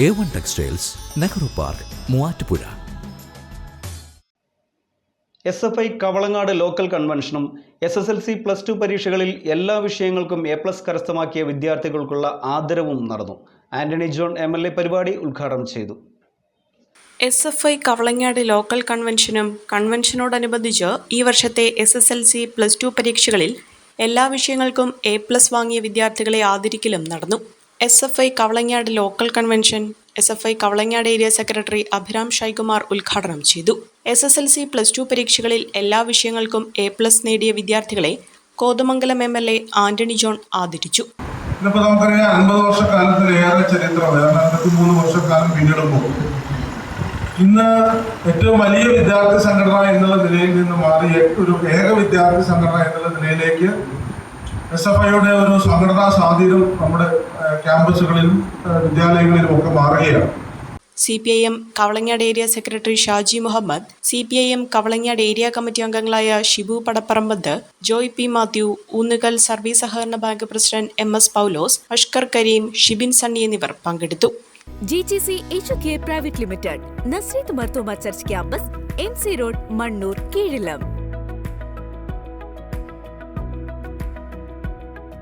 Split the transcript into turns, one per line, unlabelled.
A one textiles Nehru park Muvattupuzha
S F I Kavalangad local കൺവെൻഷനും S S L C plus two പരീക്ഷകളിൽ എല്ലാ വിഷയങ്ങൾക്കും A plus കരസ്ഥമാക്കിയ വിദ്യാർത്ഥികൾക്കുള്ള ആദരവും നടന്നു. Antony John M L A പരിപാടി ഉദ്ഘാടനം ചെയ്തു.
S F I Kavalangad local കൺവെൻഷനും കൺവെൻഷനോടനുബന്ധിച്ച് ഈ വർഷത്തെ S S L C plus two പരീക്ഷകളിൽ എല്ലാ വിഷയങ്ങൾക്കും എ പ്ലസ് വാങ്ങിയ വിദ്യാർത്ഥികളെ ആദരിക്കലും നടന്നു. S F I Kavalangad local convention S F I Kavalangad area secretary Abhiram Shaikumar ഉദ്ഘാടനം ചെയ്തു. S S L C plus two പരീക്ഷകളിൽ എല്ലാ വിഷയങ്ങൾക്കും എ പ്ലസ് നേടിയ വിദ്യാർത്ഥികളെ Kothamangalam M L A Antony John ആദരിച്ചു.
വർഷക്കാലം ഇന്ന് ഏറ്റവും വലിയ വിദ്യാർത്ഥി സംഘടന എന്നുള്ള നിലയിൽ നിന്ന് മാറി ഒരു ഏക വിദ്യാർത്ഥി സംഘടന എന്നുള്ള നിലയിലേക്ക് എസ് എഫ് ഐയുടെ ഒരു സംഘടനാ സ്വാധീനം നമ്മുടെ ക്യാമ്പസുകളിലും വിദ്യാലയങ്ങളിലും ഒക്കെ മാറുകയാണ്.
C P I M Kavalangad area secretary Shaji Muhammad C P I M Kavalangad area committee അംഗങ്ങളായ ഷിബു പടപ്പറമ്പത്ത് ജോയ് പി മാത്യു ഊന്നുകൽ സർവീസ് സഹകരണ bank president M S Paulose Ashkar Karim Shibin Sunny എന്നിവർ പങ്കെടുത്തു.
GGC H care private limited Nazreth Marthoma church campus M C road Mannoor Keezhillam.